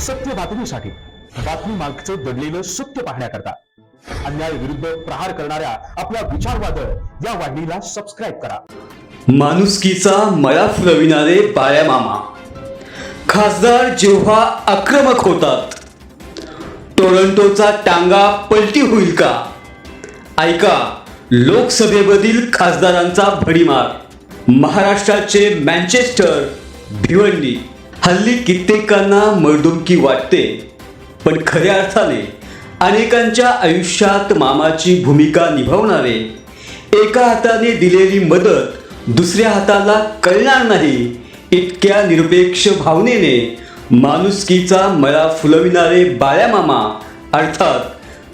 सत्य बातमीसाठी बातमी मागचं दडलेलं सत्य पाहण्याकरता अन्याय विरुद्ध प्रहार करणाऱ्या आपल्या विचारवादळ या वाहिनीला सबस्क्राईब करा. माणुसकीचा मळा फुलविणारे बाळ्या मामा. खासदार जेव्हा आक्रमक होतात टोरंटोचा टांगा पलटी होईल का? ऐका लोकसभेमधील खासदारांचा भडीमार महाराष्ट्राचे मँचेस्टर भिवंडी. हल्ली कित्येकांना मर्दुमकी वाटते पण खऱ्या अर्थाने अनेकांच्या आयुष्यात मामाची भूमिका निभावणारे एका हाताने दिलेली मदत दुसऱ्या हाताला कळणार नाही इतक्या निरपेक्ष भावनेने माणुसकीचा मळा फुलविणारे बाळ्या मामा अर्थात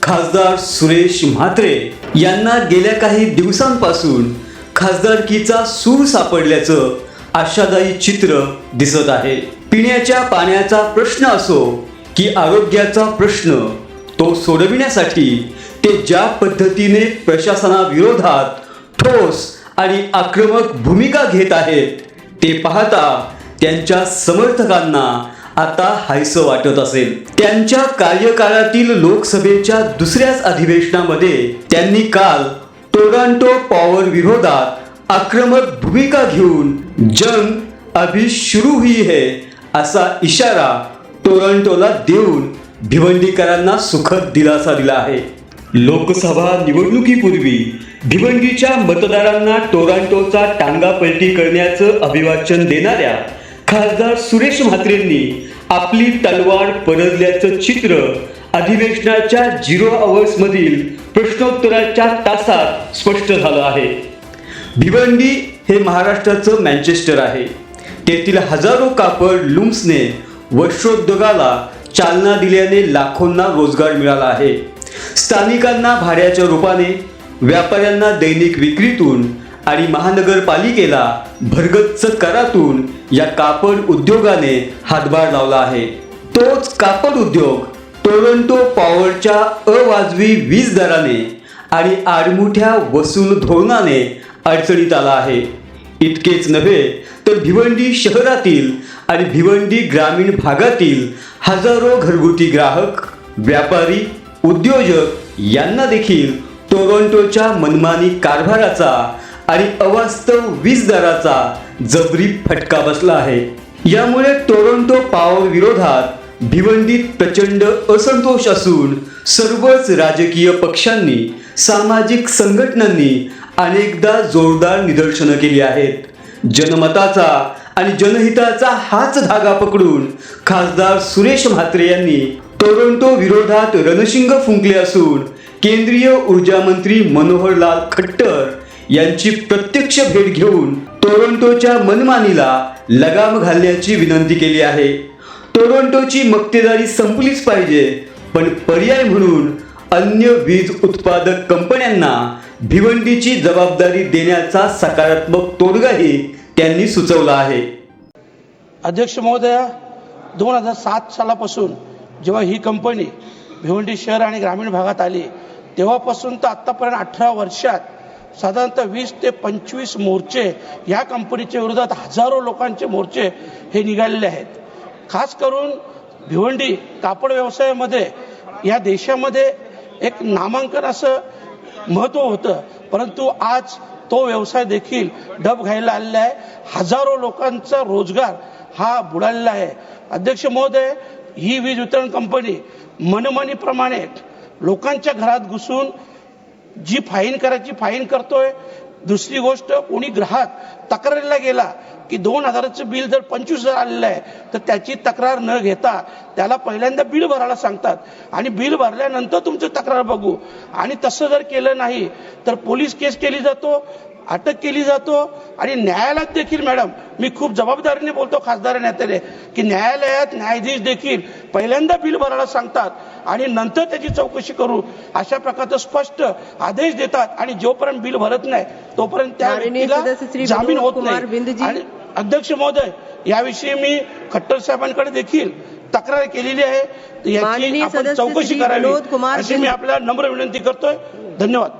खासदार सुरेश म्हात्रे यांना गेल्या काही दिवसांपासून खासदारकीचा सूर सापडल्याचं आशादायी चित्र दिसत आहे. पिण्याच्या पाण्याचा प्रश्न असो की आरोग्याचा प्रश्न तो सोडविण्यासाठी ते ज्या पद्धतीने प्रशासनाविरोधात ठोस आणि आक्रमक भूमिका घेत आहेत ते पाहता त्यांच्या समर्थकांना आता हायसं वाटत असेल. त्यांच्या कार्यकाळातील लोकसभेच्या दुसऱ्याच अधिवेशनामध्ये त्यांनी काल टोरांटो पॉवर विरोधात आक्रमक भूमिका घेऊन जंग अभी शुरू हुई है असा इशारा टोरंटोला देऊन भिवंडीकरांना सुखद दिलासा दिला आहे. लोकसभा निवडणुकीपूर्वी भिवंडीच्या मतदारांना टोरांटोचा टांगा पलटी करण्याचं अभिवाचन देणाऱ्या खासदार सुरेश म्हात्रेंनी आपली तलवार परतल्याचं चित्र अधिवेशनाच्या झिरो आवर्समधील प्रश्नोत्तराच्या तासात स्पष्ट झालं आहे. भिवंडी हे महाराष्ट्राचं मँचेस्टर आहे. तेथील हजारो कापड लुम्सने वस्त्रोद्योगाला चालना दिल्याने लाखोंना रोजगार मिळाला आहे. स्थानिकांना भाड्याच्या रूपाने व्यापाऱ्यांना दैनिक विक्रीतून आणि महानगरपालिकेला भरगच्च करातून या कापड उद्योगाने हातभार लावला आहे. तोच कापड उद्योग टोरंटो पॉवरच्या अवाजवी वीज दराने आणि आडमुठ्या वसूल धोरणाने अडचणीत आला आहे. इतकेच नव्हे तर भिवंडी शहरातील आणि भिवंडी ग्रामीण भागातील हजारो घरगुती ग्राहक व्यापारी उद्योजक यांना देखील टोरंटोच्या मनमानी कारभाराचा आणि अवास्तव वीज दराचा जबरी फटका बसला आहे. यामुळे टोरंटो पॉवर विरोधात भिवंडीत प्रचंड असंतोष असून सर्वच राजकीय पक्षांनी सामाजिक संघटनांनी अनेकदा जोरदार निदर्शनं केली आहेत. जनमताचा आणि जनहिताचा हाच धागा पकडून खासदार सुरेश म्हात्रे यांनी टोरंटो विरोधात रणशिंग फुंकले असून केंद्रीय ऊर्जा मंत्री मनोहरलाल खट्टर यांची प्रत्यक्ष भेट घेऊन टोरंटोच्या मनमानीला लगाम घालण्याची विनंती केली आहे. टोरंटोची मक्तेदारी संपलीच पाहिजे पण पर्याय म्हणून अन्य वीज उत्पादक कंपन्यांना भिवंडीची जबाबदारी देण्याचा सकारात्मक तोडगाही त्यांनी सुचवला आहे. अध्यक्ष महोदया दोन हजार सात सालापासून जेव्हा ही कंपनी भिवंडी शहर आणि ग्रामीण भागात आली तेव्हापासून तर आत्तापर्यंत अठरा वर्षात साधारणतः वीस ते पंचवीस मोर्चे या कंपनीच्या विरोधात हजारो लोकांचे मोर्चे हे निघालेले आहेत. खास करून भिवंडी कापड व्यवसायामध्ये या देशामध्ये एक नामांकन असं महत्त्व होतं. परंतु आज तो व्यवसाय देखील डब घ्यायला आलेला आहे. हजारो लोकांचा रोजगार हा बुडालेला आहे. अध्यक्ष महोदय ही वीज वितरण कंपनी मनमानीप्रमाणे लोकांच्या घरात घुसून जी फाईन करायची फाईन करतोय दुसरी गोष्ट कोणी ग्राहक तक्रारीला गेला की दोन हजाराचं बिल जर पंचवीस हजार आलेलं आहे तर त्याची तक्रार न घेता त्याला पहिल्यांदा बिल भरायला सांगतात. आणि बिल भरल्यानंतर तुमचं तक्रार बघू. आणि तसं जर केलं नाही तर पोलीस केस केली जातो अटक केली जातो आणि न्यायालयात देखील मॅडम मी खूप जबाबदारीने बोलतो खासदार नेत्याने की न्यायालयात न्यायाधीश देखील पहिल्यांदा बिल भरायला सांगतात आणि नंतर त्याची चौकशी करू अशा प्रकारचं स्पष्ट आदेश देतात आणि जोपर्यंत बिल भरत नाही तोपर्यंत त्या व्यक्तीला जामीन होत नाही. आणि अध्यक्ष महोदय याविषयी मी खट्टर साहेबांकडे देखील तक्रार केलेली आहे. याची आपण चौकशी करावी. अशी मी आपल्याला नम्र विनंती करतोय. धन्यवाद.